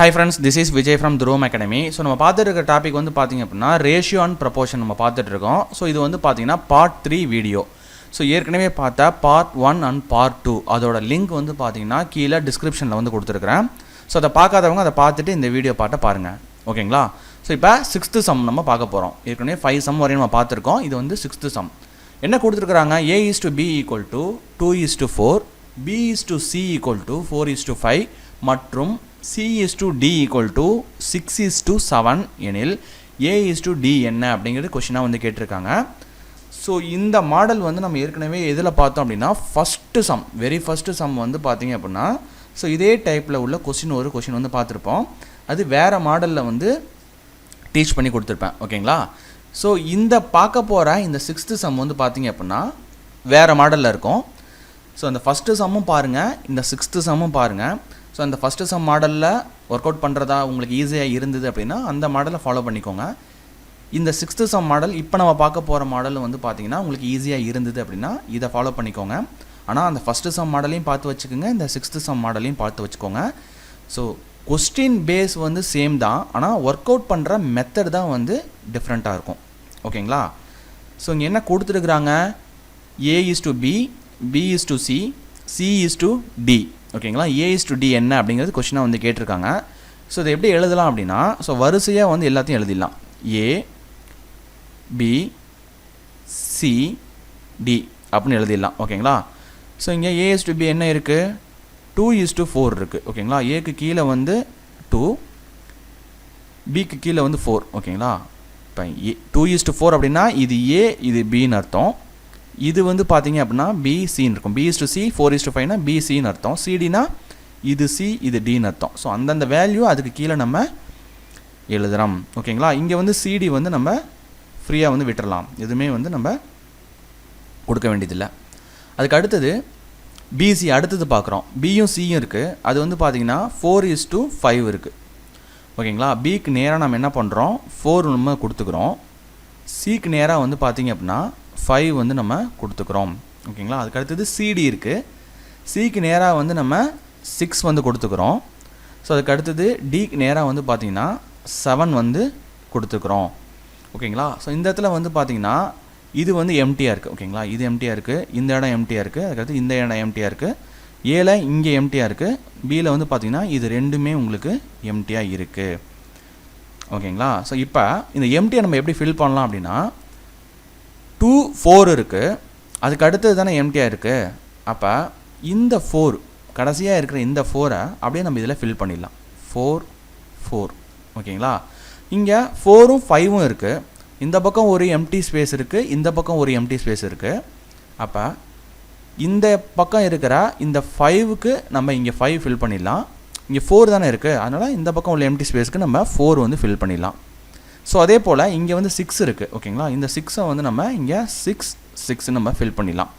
Hi friends this is Vijay from Dhruvam academy so நம்ம பார்த்துட்டு இருக்க டாபிக் வந்து பார்த்தீங்க அப்படின்னா ரேஷியோ அண்ட் ப்ரப்போர்ஷன் நம்ம பார்த்துட்டு இருக்கோம் ஸோ இது வந்து பார்த்தீங்கன்னா பார்ட் த்ரீ வீடியோ ஸோ ஏற்கனவே பார்த்தா part one and part two அதோட லிங்க் வந்து பார்த்தீங்கன்னா கீழே டிஸ்கிரிப்ஷனில் வந்து கொடுத்துருக்குறேன். ஸோ அதை பார்க்காதவங்க அதை பார்த்துட்டு இந்த வீடியோ பாட்டை பாருங்கள் ஓகேங்களா? ஸோ இப்போ சிக்ஸ்த்து சம் நம்ம பார்க்க போகிறோம் ஏற்கனவே ஃபைவ் சம் வரையும் நம்ம பார்த்துருக்கோம். இது வந்து சிக்ஸ்த்து சம் என்ன கொடுத்துருக்குறாங்க? A is to B equal to two is to four B is to C equal to four is to five மற்றும் C is to D equal to six is to seven எனில் A is to D என்ன அப்படிங்கிறது கொஷினாக வந்து கேட்டிருக்காங்க. So இந்த model வந்து நம்ம ஏற்கனவே எதில் பார்த்தோம் அப்படின்னா first sum very first sum வந்து பார்த்தீங்க அப்படின்னா ஸோ இதே டைப்பில் உள்ள கொஷின் ஒரு கொஷின் வந்து பார்த்துருப்போம். அது வேறு மாடலில் வந்து டீச் பண்ணி கொடுத்துருப்பேன் ஓகேங்களா? ஸோ இந்த பார்க்க போகிற இந்த சிக்ஸ்த்து சம் வந்து பார்த்தீங்க அப்படின்னா வேறு மாடலில் இருக்கும். ஸோ அந்த ஃபஸ்ட்டு சம்மும் பாருங்கள் இந்த சிக்ஸ்த்து சம்மும் பாருங்கள் ஸோ அந்த ஃபஸ்ட்டு சம் மாடலில் ஒர்க் அவுட் பண்ணுறதா உங்களுக்கு ஈஸியாக இருந்தது அப்படின்னா அந்த மாடலை ஃபாலோ பண்ணிக்கோங்க. இந்த சிக்ஸ்த்து சம் மாடல் இப்போ நம்ம பார்க்க போகிற மாடல் வந்து பார்த்தீங்கன்னா உங்களுக்கு ஈஸியாக இருந்தது அப்படின்னா இதை ஃபாலோ பண்ணிக்கோங்க. ஆனால் அந்த ஃபஸ்ட்டு சம் மாடலையும் பார்த்து வச்சுக்கோங்க இந்த சிக்ஸ்த்து சம் மாடலையும் பார்த்து வச்சுக்கோங்க. ஸோ கொஸ்டின் பேஸ் வந்து சேம் தான். ஆனால் ஒர்க் அவுட் பண்ணுற மெத்தட் தான் வந்து டிஃப்ரெண்ட்டாக இருக்கும். ஓகேங்களா? ஸோ இங்கே என்ன கொடுத்துருக்குறாங்க? A is to B B is to C C is to D ஓகேங்களா? ஏஇஸ் டு டி என்ன அப்படிங்கிறது கொஷினாக வந்து கேட்டிருக்காங்க. ஸோ இதை எப்படி எழுதலாம் அப்படின்னா ஸோ வரிசையாக வந்து எல்லாத்தையும் எழுதிடலாம். ஏ பி சி டி அப்படின்னு எழுதிடலாம். ஓகேங்களா? ஸோ இங்கே ஏஎஸ் டு பி என்ன இருக்குது டூ இஸ் டு ஃபோர் இருக்குது ஓகேங்களா? ஏக்கு கீழே வந்து டூ பிக்கு கீழே வந்து ஃபோர் ஓகேங்களா? இப்போ A two is to four அப்படின்னா இது ஏ இது பின்னு அர்த்தம். இது வந்து பார்த்தீங்க அப்படின்னா பி சின்னு இருக்கும். B is to C four is to five B சின்னு அர்த்தம். சிடினா இது சி இது டின்னு அர்த்தம். ஸோ அந்தந்த வேல்யூ அதுக்கு கீழே நம்ம எழுதுகிறோம் ஓகேங்களா? இங்கே வந்து சிடி வந்து நம்ம ஃப்ரீயாக வந்து விட்டுறலாம். எதுவுமே வந்து நம்ம கொடுக்க வேண்டியதில்லை. அதுக்கு அடுத்தது பிசி அடுத்தது பார்க்குறோம். பியும் சியும் இருக்குது அது வந்து பார்த்தீங்கன்னா ஃபோர் இஸ் டு ஃபைவ் இருக்குது ஓகேங்களா? பிக்கு நேராக நம்ம என்ன பண்ணுறோம் ஃபோர் நம்ம கொடுத்துக்கிறோம். சிக்கு நேராக வந்து பார்த்தீங்க அப்படின்னா ஃபைவ் வந்து நம்ம கொடுத்துக்கிறோம். ஓகேங்களா? அதுக்கு அடுத்தது சிடி இருக்குது சிக்கு நேராக வந்து நம்ம சிக்ஸ் வந்து கொடுத்துக்கிறோம். ஸோ அதுக்கு அடுத்தது டிக்கு நேராக வந்து பார்த்திங்கன்னா செவன் வந்து கொடுத்துக்கிறோம். ஓகேங்களா? ஸோ இந்த இடத்துல வந்து பார்த்திங்கன்னா இது வந்து எம்டியாக இருக்குது ஓகேங்களா? இது எம்டியாக இருக்குது இந்த இடம் எம்டியாக இருக்குது அதுக்கடுத்து இந்த இடம் எம்டியாக இருக்குது ஏல இங்கே எம்டியாக இருக்குது பியில் வந்து பார்த்திங்கன்னா இது ரெண்டுமே உங்களுக்கு எம்டியாக இருக்குது ஓகேங்களா? ஸோ இப்போ இந்த எம்டியை நம்ம எப்படி ஃபில் பண்ணலாம் அப்படின்னா டூ ஃபோர் இருக்குது அதுக்கு அடுத்தது தானே எம்டியாக இருக்குது அப்போ இந்த ஃபோர் கடைசியாக இருக்கிற இந்த ஃபோரை அப்படியே நம்ம இதில் ஃபில் பண்ணிடலாம். ஃபோர் ஃபோர் ஓகேங்களா? இங்கே ஃபோரும் ஃபைவும் இருக்குது இந்த பக்கம் ஒரு எம்டி ஸ்பேஸ் இருக்குது இந்த பக்கம் ஒரு எம்டி ஸ்பேஸ் இருக்குது அப்போ இந்த பக்கம் இருக்கிற இந்த ஃபைவுக்கு நம்ம இங்கே ஃபைவ் ஃபில் பண்ணிடலாம். இங்கே ஃபோர் தானே இருக்குது அதனால் இந்த பக்கம் உள்ள எம்டி ஸ்பேஸ்க்கு நம்ம ஃபோர் வந்து ஃபில் பண்ணிடலாம். ஸோ அதே போல் இங்கே வந்து சிக்ஸ் இருக்குது ஓகேங்களா இந்த சிக்ஸை வந்து நம்ம இங்கே சிக்ஸ் சிக்ஸ் நம்ம ஃபில் பண்ணிடலாம்.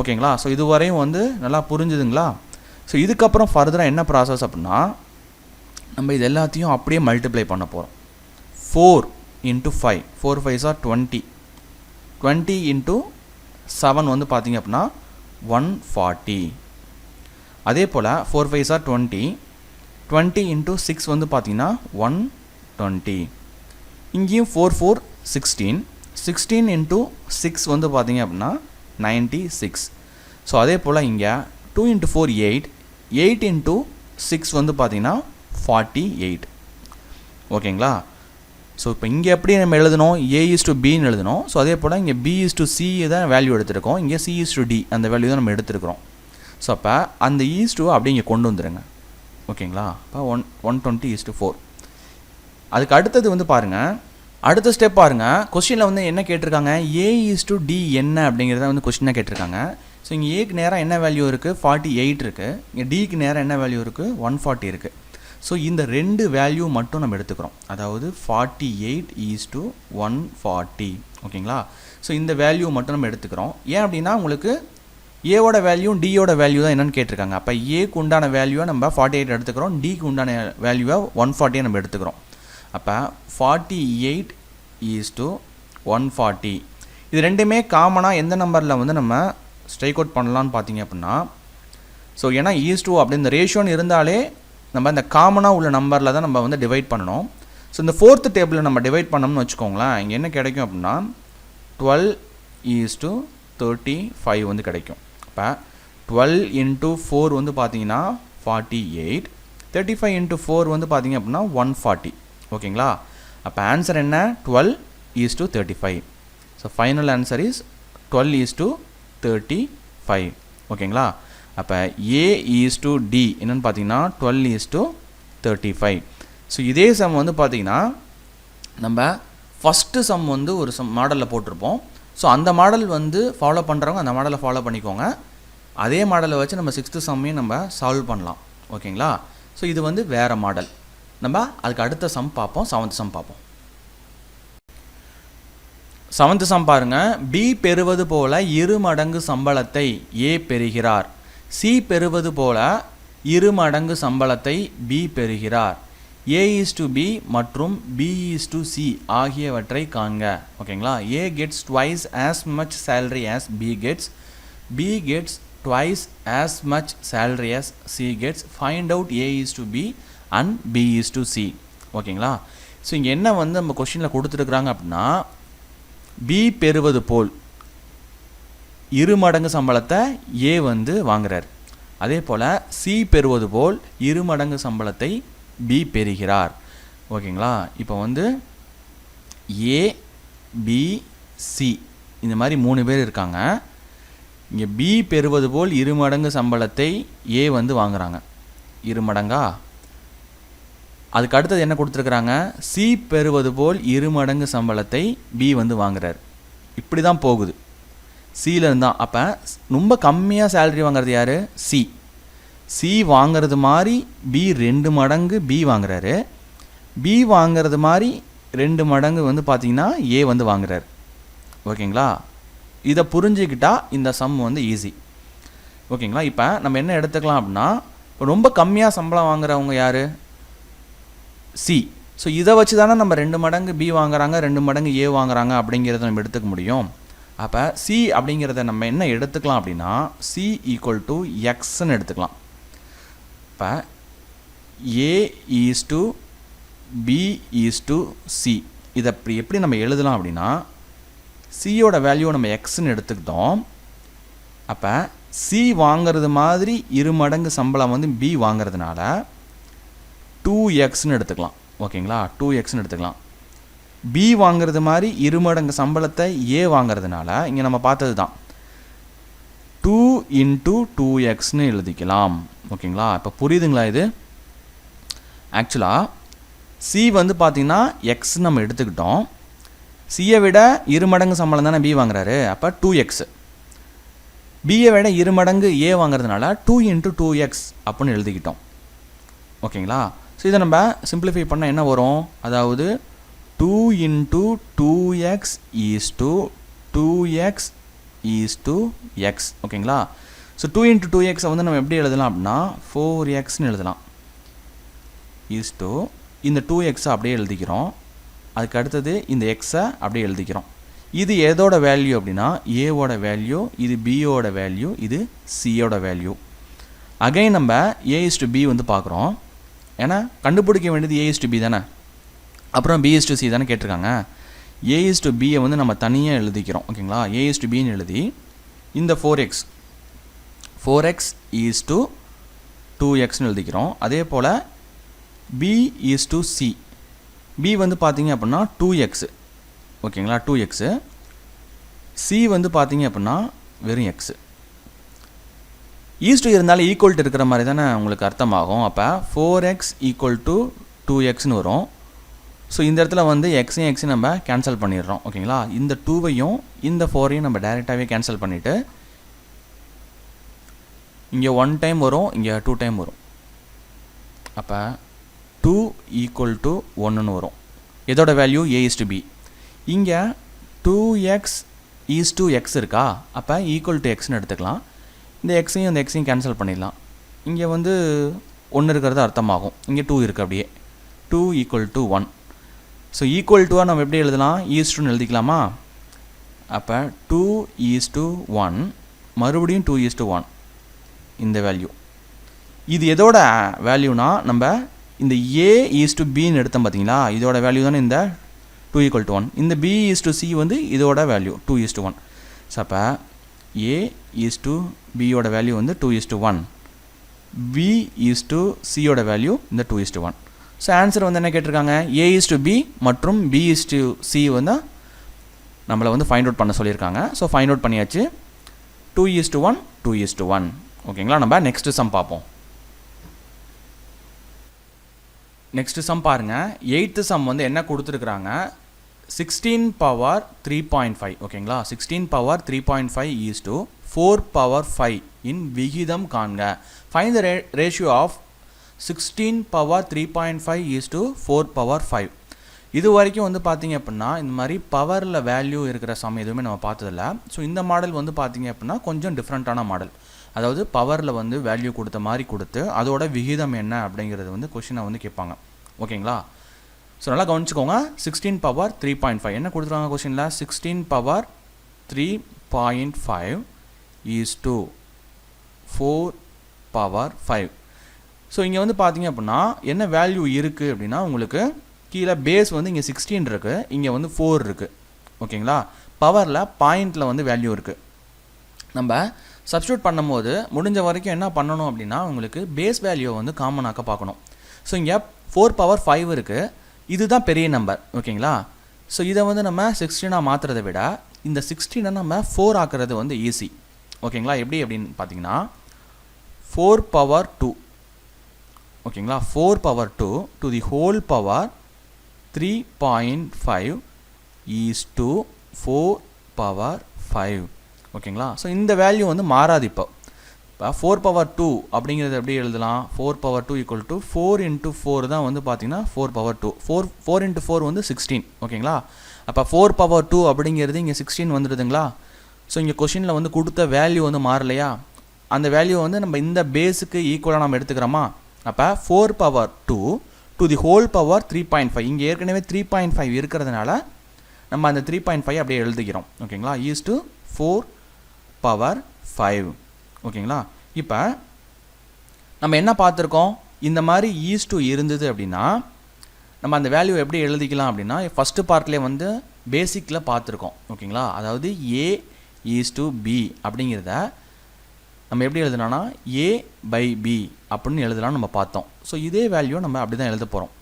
ஓகேங்களா ஸோ இதுவரையும் வந்து நல்லா புரிஞ்சுதுங்களா? ஸோ இதுக்கப்புறம் ஃபர்தராக என்ன ப்ராசஸ் அப்படின்னா நம்ம இது எல்லாத்தையும் அப்படியே மல்டிப்ளை பண்ண போகிறோம் four into five four five are twenty twenty into seven வந்து பார்த்தீங்க அப்படின்னா ஒன் ஃபார்ட்டி அதே போல் four five are twenty twenty into six வந்து பார்த்தீங்கன்னா ஒன் டுவெண்ட்டி இங்கேயும் four four sixteen sixteen into six வந்து பார்த்தீங்க அப்படின்னா நைன்ட்டி சிக்ஸ் ஸோ அதே போல் இங்கே two into four eight eight into six வந்து பார்த்தீங்கன்னா ஃபார்ட்டி எயிட் ஓகேங்களா? ஸோ இப்போ இங்கே எப்படி நம்ம எழுதணும்? ஏ இஸ் டு பின்னு எழுதணும். ஸோ அதே போல் இங்கே பி இஸ் டு சி தான் வேல்யூ எடுத்திருக்கோம். இங்கே சி இஸ் டு டி அந்த வேல்யூ தான் நம்ம எடுத்துருக்கிறோம். ஸோ அப்போ அந்த e ஈஸ் டூ அப்படியே இங்கே கொண்டு வந்துடுங்க ஓகேங்களா? இப்போ one one twenty is to four அதுக்கு அடுத்தது வந்து பாருங்கள் அடுத்த ஸ்டெப் பாருங்கள் கொஸ்டினில் வந்து என்ன கேட்டிருக்காங்க? ஏ இஸ் டு டி என்ன அப்படிங்கிறத வந்து கொஸ்டினாக கேட்டிருக்காங்க. ஸோ இங்கே ஏக்கு நேராக என்ன வேல்யூ இருக்குது ஃபார்ட்டி எயிட் இருக்குது இங்கே டிக்கு நேராக என்ன வேல்யூ இருக்குது ஒன் ஃபார்ட்டி இருக்குது ஸோ இந்த ரெண்டு வேல்யூ மட்டும் நம்ம எடுத்துக்கிறோம். அதாவது forty eight is to one forty ஓகேங்களா? ஸோ இந்த வேல்யூ மட்டும் நம்ம எடுத்துக்கிறோம். ஏன் அப்படின்னா உங்களுக்கு ஏவோட வேல்யூ டியோட வேல்யூ தான் என்னென்னு கேட்டிருக்காங்க. அப்போ ஏக்கு உண்டான வேல்யூவை நம்ம ஃபார்ட்டி எயிட் எடுத்துக்கிறோம் டிக்கு உண்டான வேல்யூவை ஒன் ஃபார்ட்டியை நம்ம எடுத்துக்கிறோம். அப்போ forty eight is to one forty இது ரெண்டுமே காமனாக எந்த நம்பரில் வந்து நம்ம ஸ்ட்ரைக் அவுட் பண்ணலான்னு பார்த்தீங்க அப்படின்னா ஸோ ஏன்னா ஈஸ் டூ அப்படி இந்த ரேஷியோன்னு இருந்தாலே நம்ம இந்த காமனாக உள்ள நம்பரில் தான் நம்ம வந்து டிவைட் பண்ணணும். ஸோ இந்த ஃபோர்த்து டேபிளில் நம்ம டிவைட் பண்ணோம்னு வச்சுக்கோங்களேன் இங்கே என்ன கிடைக்கும் அப்படின்னா twelve is to thirty five வந்து கிடைக்கும். இப்போ டுவெல் இன்ட்டு ஃபோர் வந்து பார்த்தீங்கன்னா forty eight thirty five into four வந்து பார்த்தீங்க அப்படின்னா ஒன் ஃபார்ட்டி ஓகேங்களா? அப்போ ஆன்சர் என்ன? Twelve is to thirty five so final answer is twelve is to thirty five ஓகேங்களா? அப்போ ஏ ஈஸ் டு டி என்னென்னு பார்த்தீங்கன்னா twelve is to thirty five so இதே சம் வந்து பார்த்தீங்கன்னா நம்ம ஃபஸ்ட்டு சம் வந்து ஒரு சம் மாடலில் போட்டிருப்போம். ஸோ அந்த மாடல் வந்து ஃபாலோ பண்ணுறவங்க அந்த மாடலை ஃபாலோ பண்ணிக்கோங்க. அதே மாடலை வச்சு நம்ம சிக்ஸ்த்து சம்மையும் நம்ம சால்வ் பண்ணலாம். ஓகேங்களா? ஸோ இது வந்து வேறு மாடல் நம்ம அதுக்கு அடுத்த சம் பார்ப்போம் செவன்த் சம் பார்ப்போம். செவன்த் சம் பாருங்க. பி பெறுவது போல இரு மடங்கு சம்பளத்தை ஏ பெறுகிறார். சி பெறுவது போல இரு மடங்கு சம்பளத்தை பி பெறுகிறார். ஏ இஸ் டு பி மற்றும் பி இஸ் டு சி ஆகியவற்றை காண்க. ஓகேங்களா? A gets twice as much salary as B gets B gets twice as much salary as C gets find out A is to B and B is to C ஓகேங்களா? So இங்கே என்ன வந்து நம்ம கொஷினில் கொடுத்துருக்குறாங்க அப்படின்னா பி பெறுவது போல் இரு மடங்கு சம்பளத்தை ஏ வந்து வாங்குறார். அதே போல் சி பெறுவது போல் இரு மடங்கு சம்பளத்தை பி பெறுகிறார். ஓகேங்களா? இப்போ வந்து ஏ பி சி இந்த மாதிரி மூணு பேர் இருக்காங்க. இங்கே பி பெறுவது போல் இரு மடங்கு சம்பளத்தை ஏ வந்து வாங்குறாங்க. இரு மடங்கா? அதுக்கு அடுத்தது என்ன கொடுத்துருக்குறாங்க? சி பெறுவது போல் இரு மடங்கு சம்பளத்தை பி வந்து வாங்குறார். இப்படி தான் போகுது சியில் தான் அப்போ ரொம்ப கம்மியாக சேலரி வாங்குறது யார்? சி சி வாங்குறது மாதிரி பி ரெண்டு மடங்கு பி வாங்குறாரு. பி வாங்கிறது மாதிரி ரெண்டு மடங்கு வந்து பார்த்தீங்கன்னா ஏ வந்து வாங்குறாரு. ஓகேங்களா? இதை புரிஞ்சுக்கிட்டால் இந்த சம் வந்து ஈஸி ஓகேங்களா? இப்போ நம்ம என்ன எடுத்துக்கலாம் அப்படின்னா இப்போ ரொம்ப கம்மியாக சம்பளம் வாங்குறவங்க யார்? சி ஸோ இதை வச்சு தானே நம்ம ரெண்டு மடங்கு பி வாங்குறாங்க ரெண்டு மடங்கு ஏ வாங்குறாங்க அப்படிங்கிறத நம்ம எடுத்துக்க முடியும். அப்போ சி அப்படிங்கிறத நம்ம என்ன எடுத்துக்கலாம் அப்படின்னா சி ஈக்குவல் டு எக்ஸ்ன்னு எடுத்துக்கலாம். இப்போ A is to B is to C இதை அப்படி எப்படி நம்ம எழுதலாம் அப்படின்னா சியோட வேல்யூ நம்ம எக்ஸ்ன்னு எடுத்துக்கிட்டோம். அப்போ சி வாங்கிறது மாதிரி இரு மடங்கு சம்பளம் வந்து பி வாங்குறதுனால டூ எக்ஸ்னு எடுத்துக்கலாம். ஓகேங்களா? டூ எக்ஸ்னு எடுத்துக்கலாம். பி வாங்கிறது மாதிரி இரு மடங்கு சம்பளத்தை ஏ வாங்குறதுனால இங்கே நம்ம பார்த்தது தான் டூ இன்ட்டு டூ எக்ஸ்னு எழுதிக்கலாம். ஓகேங்களா? இப்போ புரியுதுங்களா இது? ஆக்சுவலாக சி வந்து பார்த்திங்கன்னா எக்ஸ் நம்ம எடுத்துக்கிட்டோம். சியை விட இரு மடங்கு சம்பளம் தானே பி வாங்குறாரு? அப்போ டூ எக்ஸ் பியை விட இரு மடங்கு ஏ வாங்குறதுனால டூ இன்ட்டு டூ எக்ஸ் அப்படின்னு எழுதிக்கிட்டோம். ஓகேங்களா? ஸோ இதை நம்ம சிம்பிளிஃபை பண்ணால் என்ன வரும்? அதாவது two into two x is to two x is to x ஓகேங்களா ஸோ டூ இன்ட்டு டூ எக்ஸை வந்து நம்ம எப்படி எழுதலாம் அப்படின்னா ஃபோர் எக்ஸ்னு எழுதலாம். ஈஸ் டு இந்த டூ எக்ஸை அப்படியே எழுதிக்கிறோம். அதுக்கு அடுத்தது இந்த எக்ஸை அப்படியே எழுதிக்கிறோம். இது எதோட வேல்யூ அப்படின்னா ஏவோட வேல்யூ இது பியோட வேல்யூ இது சியோட வேல்யூ அகைன் நம்ம ஏ இஸ் டு பி வந்து பார்க்குறோம். ஏன்னா கண்டுபிடிக்க வேண்டியது ஏஎஸ் டு பி தானே? அப்புறம் பிஎஸ் டு சி தானே கேட்டிருக்காங்க. ஏஎஸ் டு பியை வந்து நம்ம தனியாக எழுதிக்கிறோம். ஓகேங்களா? ஏஎஸ் டு பின்னு எழுதி இந்த four x four x is to two எக்ஸ்னு எழுதிக்கிறோம். அதே போல் B is to C B வந்து பார்த்தீங்க அப்படின்னா டூ எக்ஸு ஓகேங்களா? டூ எக்ஸு சி வந்து பார்த்தீங்க அப்படின்னா வெறும் எக்ஸு ஈஸ்டு இருந்தாலும் ஈக்குவல் டு இருக்கிற மாதிரி தானே உங்களுக்கு அர்த்தமாகும். அப்போ four x equal to two எக்ஸ்னு வரும். ஸோ இந்த இடத்துல வந்து எக்ஸையும் எக்ஸையும் நம்ம கேன்சல் பண்ணிடுறோம். ஓகேங்களா இந்த டூவையும் இந்த ஃபோரையும் நம்ம டைரெக்டாகவே கேன்சல் பண்ணிவிட்டு இங்கே ஒன் டைம் வரும் இங்கே டூ டைம் வரும். அப்போ டூ ஈக்குவல் டு ஒன்றுன்னு வரும். இதோட value A is to B இங்கே two x is to x இருக்கா? அப்போ ஈக்குவல் டு எக்ஸ்னு எடுத்துக்கலாம். இந்த எக்ஸையும் இந்த எக்ஸையும் கேன்சல் பண்ணிடலாம். இங்கே வந்து ஒன்று இருக்கிறது அர்த்தமாகும். இங்கே டூ இருக்குது அப்படியே. Two equal to one so equal டுவாக நம்ம எப்படி எழுதலாம்? ஈஸ் டூன்னு எழுதிக்கலாமா? அப்போ டூ ஈஸ் டு ஒன் மறுபடியும் டூ ஈஸ் டு ஒன் இந்த வேல்யூ இது எதோட வேல்யூனா நம்ம இந்த ஏ ஈஸ் டு பின்னு எடுத்தோம் பார்த்தீங்களா? இதோட வேல்யூ தானே இந்த டூ ஈக்குவல் டு ஒன் இந்த பி ஈஸ் டு சி வந்து இதோட value two is to one so அப்போ ஏ இஸ் டு பியோட வேல்யூ வந்து two is to one B is to சியோட வேல்யூ இந்த two is to one so answer வந்து என்ன கேட்டிருக்காங்க? ஏ இஸ் டு பி மற்றும் பி இஸ் டு சி வந்து நம்மளை வந்து ஃபைண்ட் அவுட் பண்ண சொல்லியிருக்காங்க. ஸோ ஃபைண்ட் அவுட் பண்ணியாச்சு. Two is to one two is to one ஓகேங்களா நம்ம நெக்ஸ்ட் சம் பார்ப்போம். நெக்ஸ்ட் சம் பாருங்கள் எயித்து சம் வந்து என்ன கொடுத்துருக்குறாங்க? Sixteen power three point five ஓகேங்களா? Sixteen power three point five is to four power five இன் விகிதம் காண்க. Find the ray ratio of sixteen power three point five is to four power five இது வரைக்கும் வந்து பார்த்தீங்க அப்படின்னா இந்த மாதிரி பவரில் வேல்யூ இருக்கிற சம் எதுவுமே நம்ம பார்த்ததில்ல. ஸோ இந்த மாடல் வந்து பார்த்தீங்க அப்படின்னா கொஞ்சம் டிஃப்ரெண்ட்டான மாடல் அதாவது பவரில் வந்து வேல்யூ கொடுத்த மாதிரி கொடுத்து அதோட விகிதம் என்ன அப்படிங்கிறது வந்து கொஷினை வந்து கேட்பாங்க ஓகேங்களா? ஸோ நல்லா கவனிச்சுக்கோங்க. Sixteen power three point five என்ன கொடுத்துருவாங்க கொஸ்டினில் sixteen power three point five is to four power five so இங்கே வந்து பார்த்தீங்க அப்படின்னா என்ன வேல்யூ இருக்குது அப்படின்னா உங்களுக்கு கீழே பேஸ் வந்து இங்கே சிக்ஸ்டீன் இருக்குது இங்கே வந்து ஃபோர் இருக்குது ஓகேங்களா பவரில் பாயிண்டில் வந்து வேல்யூ இருக்குது நம்ம சப்ஸ்டியூட் பண்ணும்போது முடிஞ்ச வரைக்கும் என்ன பண்ணணும் அப்படின்னா உங்களுக்கு பேஸ் வேல்யூவை வந்து காமனாக்க பார்க்கணும். ஸோ இங்கே ஃபோர் பவர் ஃபைவ் இருக்குது இதுதான் பெரிய நம்பர் ஓகேங்களா? ஸோ இதை வந்து நம்ம சிக்ஸ்டீனாக மாற்றுறதை விட இந்த சிக்ஸ்டீனை நம்ம ஃபோர் ஆக்குறது வந்து ஈஸி ஓகேங்களா? எப்படி அப்படின்னு பார்த்தீங்கன்னா ஃபோர் பவர் டூ ஓகேங்களா? Four power two to the whole power three point five is to four power five ஓகேங்களா? ஸோ இந்த வேல்யூ வந்து மாறாது இப்போ. இப்போ ஃபோர் பவர் டூ அப்படிங்கிறது எப்படி எழுதலாம்? Four power two equal to four into four தான் வந்து பார்த்தீங்கன்னா four power two four four into four வந்து சிக்ஸ்டீன் ஓகேங்களா அப்போ ஃபோர் பவர் டூ அப்படிங்கிறது இங்கே சிக்ஸ்டீன் வந்துடுதுங்களா? ஸோ இங்கே கொஷினில் வந்து கொடுத்த வேல்யூ வந்து மாறலையா? அந்த வேல்யூ வந்து நம்ம இந்த பேஸுக்கு ஈக்குவலாக நம்ம எடுத்துக்கிறோமா? அப்போ four power two to the whole power three point five இங்கே ஏற்கனவே த்ரீ பாயிண்ட் ஃபைவ் இருக்கிறதுனால நம்ம அந்த த்ரீ பாயிண்ட் ஃபைவ் அப்படியே எழுதுகிறோம் ஓகேங்களா is to four power five ஓகேங்களா? இப்போ நம்ம என்ன பார்த்துருக்கோம்? இந்த மாதிரி ஈஸ் டூ இருந்தது அப்படின்னா நம்ம அந்த வேல்யூ எப்படி எழுதிக்கலாம் அப்படின்னா ஃபஸ்ட்டு பார்ட்லேயே வந்து பேசிக்கில் பார்த்துருக்கோம். ஓகேங்களா? அதாவது ஏ ஈஸ் டு பி அப்படிங்கிறத நம்ம எப்படி எழுதலாம்னா ஏ பை பி அப்படின்னு எழுதலாம்னு நம்ம பார்த்தோம். ஸோ இதே வேல்யூ நம்ம அப்படி தான் எழுத போகிறோம்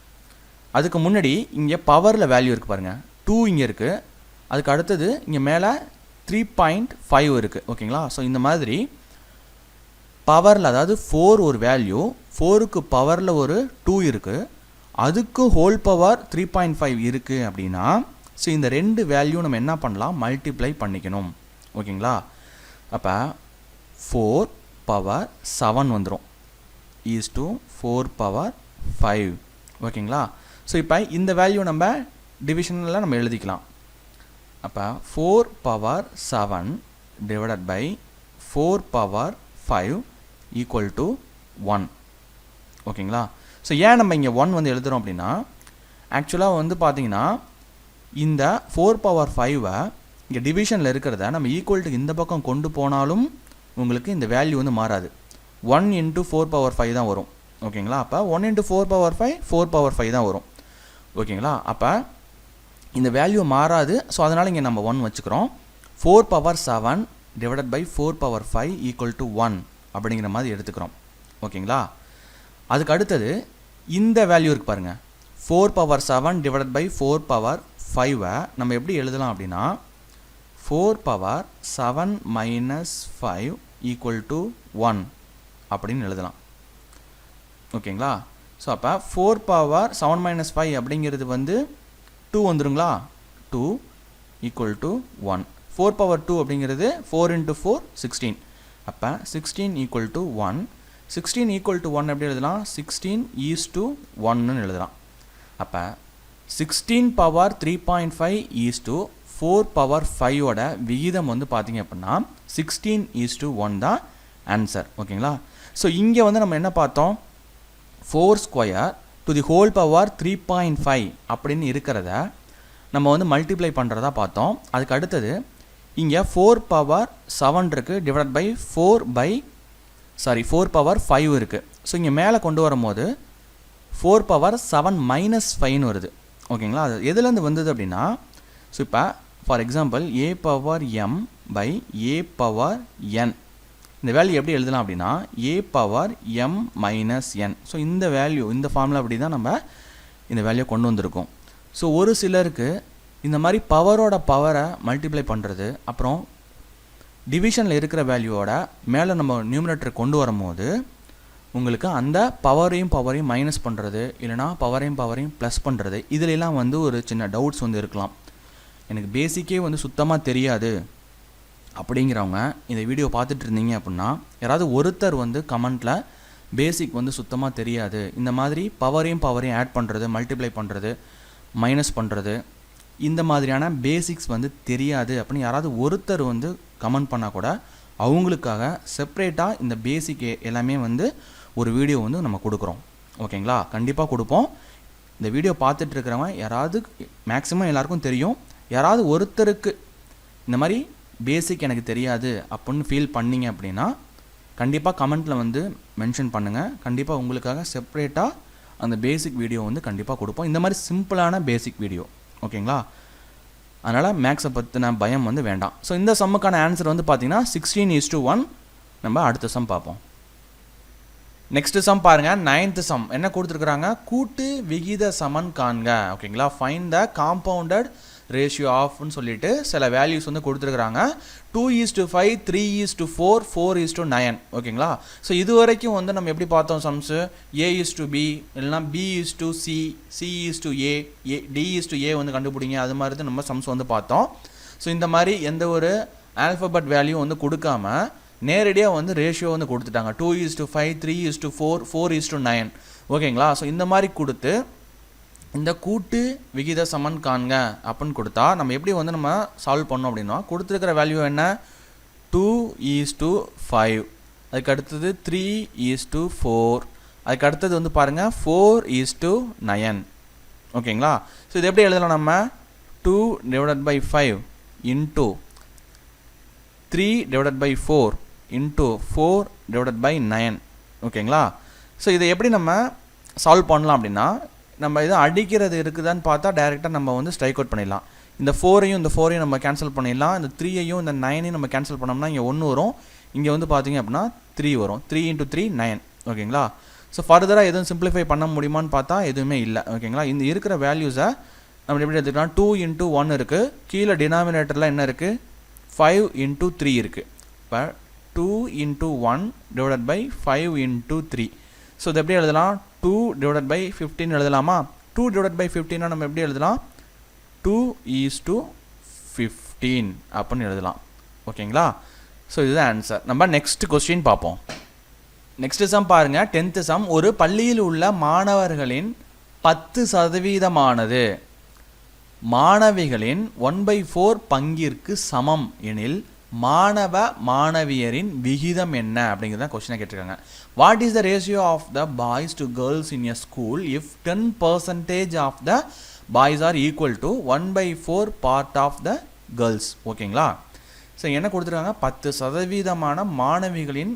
அதுக்கு முன்னாடி இங்கே பவரில் வேல்யூ இருக்குது பாருங்கள் டூ இங்கே இருக்குது அதுக்கு அடுத்தது இங்கே மேலே த்ரீ பாயிண்ட் ஃபைவ் இருக்குது ஓகேங்களா? ஸோ இந்த மாதிரி பவரில் அதாவது ஃபோர் ஒரு வேல்யூ ஃபோருக்கு பவரில் ஒரு டூ இருக்குது அதுக்கு whole power three point five இருக்குது அப்படின்னா ஸோ இந்த ரெண்டு வேல்யூ நம்ம என்ன பண்ணலாம்? மல்டிப்ளை பண்ணிக்கணும். ஓகேங்களா? அப்போ ஃபோர் பவர் செவன் வந்துடும் is to four power five ஓகேங்களா? ஸோ இப்போ இந்த வேல்யூ நம்ம டிவிஷனில் நம்ம எழுதிக்கலாம். அப்போ four power seven divided by four power five equal to one ஓகேங்களா ஸோ ஏன் நம்ம இங்கே ஒன் வந்து எழுதுகிறோம் அப்படின்னா ஆக்சுவலாக வந்து பார்த்தீங்கன்னா இந்த ஃபோர் பவர் ஃபைவை இங்கே டிவிஷனில் இருக்கிறத நம்ம ஈக்குவல் இந்த பக்கம் கொண்டு போனாலும் உங்களுக்கு இந்த வேல்யூ வந்து மாறாது. One into four power five தான் வரும். ஓகேங்களா அப்போ one into four power five four power five தான் வரும். ஓகேங்களா அப்போ இந்த வேல்யூ மாறாது. ஸோ அதனால் இங்கே நம்ம ஒன் வச்சுக்கிறோம். Four power seven divided by four power five equal to one அப்படிங்கிற மாதிரி எடுத்துக்கிறோம். ஓகேங்களா? அதுக்கு அடுத்தது இந்த வேல்யூ இருக்கு பாருங்கள் four power seven divided by four power ஃபைவை நம்ம எப்படி எழுதலாம் அப்படின்னா four power seven minus five equal to one அப்படின்னு எழுதலாம். ஓகேங்களா? ஸோ அப்போ four power seven minus five அப்படிங்கிறது வந்து two வந்துருங்களா? Two equal to one four power two அப்படிங்கிறது ஃபோர் இன்ட்டு ஃபோர் சிக்ஸ்டீன் அப்போ sixteen equal to one sixteen equal to one எப்படி எழுதலாம்? சிக்ஸ்டீன் ஈஸ் டு ஒன்னு எழுதலாம். அப்போ sixteen power three point five is to four power ஃபைவோட விகிதம் வந்து பார்த்தீங்க அப்படின்னா சிக்ஸ்டீன் ஈஸ் டு ஒன் தான் ஆன்சர் ஓகேங்களா? ஸோ இங்கே வந்து நம்ம என்ன பார்த்தோம்? Four square to the whole power three point five அப்படின்னு இருக்கிறத நம்ம வந்து மல்டிப்ளை பண்ணுறதா பார்த்தோம். அதுக்கு அடுத்தது இங்கே ஃபோர் பவர் செவன் இருக்குது divide by four by sorry four power five இருக்குது ஸோ இங்கே மேலே கொண்டு வரும்போது ஃபோர் பவர் செவன் மைனஸ் ஃபைவ்னு வருது. ஓகேங்களா அது எதுலேருந்து வந்தது அப்படின்னா ஸோ இப்போ for example A power M by A power N இந்த வேல்யூ எப்படி எழுதலாம் அப்படின்னா A power M minus N so இந்த வேல்யூ இந்த ஃபார்மில் அப்படி தான் நம்ம இந்த வேல்யூ கொண்டு வந்திருக்கோம். ஸோ ஒரு சிலருக்கு இந்த மாதிரி பவரோட பவரை மல்டிப்ளை பண்ணுறது அப்புறம் டிவிஷனில் இருக்கிற வேல்யூவோட மேலே நம்ம நியூமினேட்டர் கொண்டு வரும்போது உங்களுக்கு அந்த பவரையும் பவரையும் மைனஸ் பண்ணுறது இல்லைனா பவரையும் பவரையும் ப்ளஸ் பண்ணுறது இதுலெல்லாம் வந்து ஒரு சின்ன டவுட்ஸ் வந்து இருக்கலாம். எனக்கு பேசிக்கே வந்து சுத்தமாக தெரியாது. அப்படிங்கிறவங்க இந்த வீடியோ பார்த்துட்டு இருந்தீங்க அப்படின்னா யாராவது ஒருத்தர் வந்து கமெண்ட்டில் பேசிக் வந்து சுத்தமாக தெரியாது. இந்த மாதிரி பவரையும் பவரையும் ஆட் பண்ணுறது மல்டிப்ளை பண்ணுறது மைனஸ் பண்ணுறது இந்த மாதிரியான பேசிக்ஸ் வந்து தெரியாது அப்படின்னு யாராவது ஒருத்தர் வந்து கமெண்ட் பண்ணால் கூட அவங்களுக்காக செப்ரேட்டாக இந்த பேசிக் எல்லாமே வந்து ஒரு வீடியோ வந்து நம்ம கொடுக்குறோம். ஓகேங்களா கண்டிப்பாக கொடுப்போம். இந்த வீடியோ பார்த்துட்டு இருக்கிறவங்க யாராவது மேக்ஸிமம் எல்லாருக்கும் தெரியும். யாராவது ஒருத்தருக்கு இந்த மாதிரி பேசிக் எனக்கு தெரியாது அப்படின்னு ஃபீல் பண்ணீங்க அப்படின்னா கண்டிப்பாக கமெண்ட்டில் வந்து மென்ஷன் பண்ணுங்கள் கண்டிப்பாக உங்களுக்காக செப்ரேட்டாக அந்த பேசிக் வீடியோ வந்து கண்டிப்பாக கொடுப்போம். இந்த மாதிரி சிம்பிளான பேசிக் வீடியோ ஓகேங்களா? அதனால் மேக்ஸை பற்றின பயம் வந்து வேண்டாம். ஸோ இந்த சம்முக்கான ஆன்சர் வந்து பார்த்தீங்கன்னா சிக்ஸ்டீன் இஸ் டூ ஒன் நம்ம அடுத்த சம் பார்ப்போம். நெக்ஸ்ட் சம் பாருங்க நைன்த்து சம் என்ன கொடுத்துருக்குறாங்க? கூட்டு விகித சமன் காண்க. ஓகேங்களா? ஃபைன் த காம்பவுண்டட் ரேஷியோ ஆஃப்னு சொல்லிட்டு சில வேல்யூஸ் வந்து கொடுத்துருக்குறாங்க two is to five three is to four four is to nine ஓகேங்களா ஸோ இது வரைக்கும் வந்து நம்ம எப்படி பார்த்தோம் sums A is to B இல்லைனா B is to C C is to A A D is to A வந்து கண்டுபிடிங்க அது மாதிரி தான் நம்ம சம்ஸ் வந்து பார்த்தோம் ஸோ இந்த மாதிரி எந்த ஒரு ஆல்ஃபபெட் வேல்யூ வந்து கொடுக்காம நேரடியாக வந்து ரேஷியோ வந்து கொடுத்துட்டாங்க two is to five three is to four four is to nine ஓகேங்களா ஸோ இந்த மாதிரி கொடுத்து இந்த கூட்டு விகித சமன் காண்க அப்படின்னு கொடுத்தா நம்ம எப்படி வந்து நம்ம சால்வ் பண்ணோம் அப்படின்னா கொடுத்துருக்கிற வேல்யூ என்ன? டூ ஈஸ் டூ ஃபைவ் அதுக்கு அடுத்தது த்ரீ ஈஸ் டூ ஃபோர் அதுக்கு அடுத்தது வந்து பாருங்கள் ஃபோர் ஈஸ் டூ நயன் ஓகேங்களா ஸோ இது எப்படி எழுதலாம் நம்ம? Two divided by five into three divided by four into four divided by nine ஓகேங்களா ஸோ இதை எப்படி நம்ம சால்வ் பண்ணலாம் அப்படின்னா நம்ம எதுவும் அடிக்கிறது இருக்குதான்னு பார்த்தா டைரெக்டாக நம்ம வந்து ஸ்ட்ரைக் அவுட் பண்ணிடலாம். இந்த ஃபோரையும் இந்த ஃபோரையும் நம்ம கேன்சல் பண்ணிடலாம். இந்த த்ரீயையும் இந்த நைனையும் நம்ம கேன்சல் பண்ணோம்னா இங்கே ஒன்று வரும். இங்கே வந்து பார்த்தீங்க அப்படின்னா த்ரீ வரும். த்ரீ இன்ட்டு த்ரீ நைன் ஓகேங்களா? ஸோ ஃபர்தராக எதுவும் சிம்பிளிஃபை பண்ண முடியுமான்னு பார்த்தா எதுவுமே இல்லை. ஓகேங்களா? இந்த இருக்கிற வேல்யூஸை நம்ம எப்படி எடுத்துக்கலாம்? டூ இன்ட்டு ஒன் இருக்குது கீழே டினாமினேட்டரில் என்ன இருக்குது ஃபைவ் இன்ட்டு த்ரீ இருக்குது இப்போ two into one divided by five into three so இது எப்படி எழுதலாம்? டூ டிவைடட் பை ஃபிஃப்டின் எழுதலாமா? டூ டிவைடட் பை ஃபிஃப்டின்னா நம்ம எப்படி எழுதலாம்? டூ ஈஸ் டூ ஃபிஃப்டீன் அப்படின்னு எழுதலாம். ஓகேங்களா ஸோ இதுதான் ஆன்சர் நம்ம நெக்ஸ்ட் கொஸ்டின் பார்ப்போம். நெக்ஸ்ட் சம் பாருங்கள் டென்த்து சம் ஒரு பள்ளியில் உள்ள மாணவர்களின் பத்து சதவீதமானது மாணவிகளின் ஒன் பை ஃபோர் பங்கிற்கு சமம் எனில் மாணவ மாணவியரின் விகிதம் என்ன அப்படிங்கிறத கொஸ்டினை கேட்டிருக்காங்க. What is the ratio of the boys to girls in a school if ten percentage of the boys are equal to one by four part of the girls ஓகேங்களா ஸோ என்ன கொடுத்துருக்காங்க? பத்து சதவீதமான மாணவிகளின்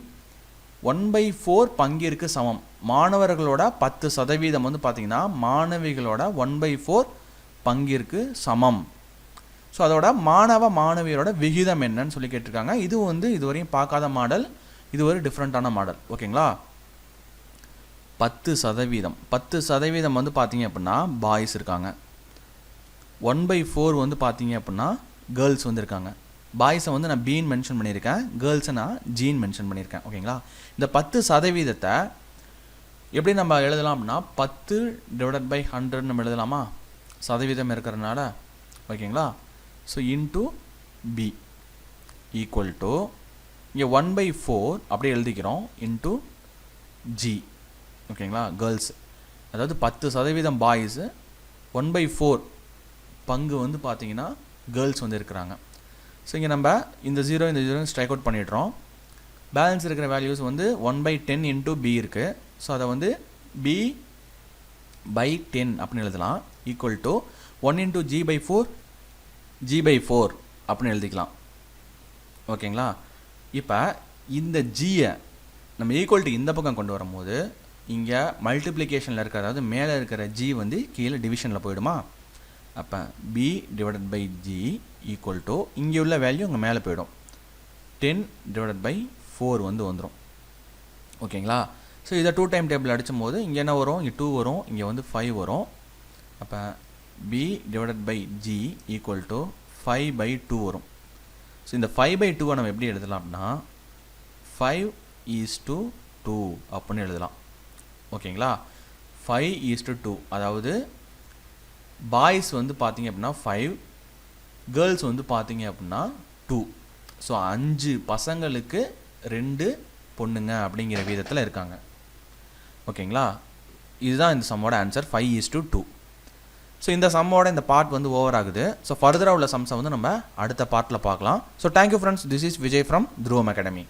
ஒன் பை ஃபோர் பங்கிற்கு சமம். மாணவர்களோட பத்து சதவீதம் வந்து பார்த்தீங்கன்னா மாணவிகளோட ஒன் பை ஃபோர் பங்கிற்கு சமம். ஸோ அதோட மாணவ மாணவியரோட விகிதம் என்னன்னு சொல்லி கேட்டிருக்காங்க. இது வந்து இதுவரையும் பார்க்காத மாடல். இது ஒரு டிஃப்ரெண்ட்டான மாடல். ஓகேங்களா பத்து சதவீதம். பத்து சதவீதம் வந்து பார்த்தீங்க அப்படின்னா பாய்ஸ் இருக்காங்க. ஒன் பை ஃபோர் வந்து பார்த்தீங்க அப்படின்னா கேர்ள்ஸ் வந்து இருக்காங்க. பாய்ஸை வந்து நான் பீன் மென்ஷன் பண்ணியிருக்கேன். கேர்ள்ஸை நான் ஜீன் மென்ஷன் பண்ணியிருக்கேன். ஓகேங்களா இந்த பத்து சதவீதத்தை எப்படி நம்ம எழுதலாம் அப்படின்னா பத்து டிவைடட் பை ஹண்ட்ரட் நம்ம எழுதலாமா? சதவீதம் இருக்கிறதுனால. ஓகேங்களா so into B equal to இங்கே ஒன் பை ஃபோர் அப்படியே எழுதிக்கிறோம். இன்ட்டு ஜி ஓகேங்களா? கேர்ள்ஸ் அதாவது பத்து சதவீதம் பாய்ஸு ஒன் பை ஃபோர் பங்கு வந்து பார்த்தீங்கன்னா கேர்ள்ஸ் வந்து இருக்கிறாங்க. ஸோ இங்கே நம்ம இந்த ஜீரோ இந்த ஜீரோ ஸ்ட்ரைக் அவுட் பண்ணிடுறோம். பேலன்ஸ் இருக்கிற வேல்யூஸ் வந்து one by ten into B இருக்குது ஸோ அதை வந்து பி பை டென் அப்படின்னு எழுதலாம். Equal to one into G by four G by four அப்படின்னு எழுதிக்கலாம். ஓகேங்களா? இப்போ இந்த ஜியை நம்ம ஈக்குவல்ட்டி இந்த பக்கம் கொண்டு வரும்போது இங்கே மல்டிப்ளிகேஷனில் இருக்கிற அதாவது மேலே இருக்கிற ஜி வந்து கீழே டிவிஷனில் போயிடுமா? அப்போ B divided by G equal to இங்கே உள்ள வேல்யூ இங்கே மேலே போயிடும். டென் டிவைடட் பை ஃபோர் வந்து வந்துடும் ஓகேங்களா? ஸோ இதை டூ டைம் டேபிள் அடிச்சும் போது இங்கே என்ன வரும்? இங்கே டூ வரும். இங்கே வந்து ஃபைவ் வரும். அப்போ B divided by G equal to five by two வரும். ஸோ இந்த ஃபைவ் பை டூவை நம்ம எப்படி எழுதலாம் அப்படின்னா ஃபைவ் ஈஸ் டு டூ அப்படின்னு எழுதலாம். ஓகேங்களா? ஃபைவ் ஈஸ் டு டூ அதாவது பாய்ஸ் வந்து பார்த்தீங்க அப்படின்னா ஃபைவ் கேர்ள்ஸ் வந்து பார்த்தீங்க அப்படின்னா டூ ஸோ அஞ்சு பசங்களுக்கு ரெண்டு பொண்ணுங்க அப்படிங்கிற விதத்தில் இருக்காங்க. ஓகேங்களா? இதுதான் இந்த சம்மோட answer five is to two so இந்த சம்மோட இந்த பார்ட் வந்து ஓவர் ஆகுது. ஸோ ஃபர்தராக உள்ள சம்ஸை வந்து நம்ம அடுத்த பார்ட்டில் பார்க்கலாம். So thank you friends this is Vijay from Dhruvam Academy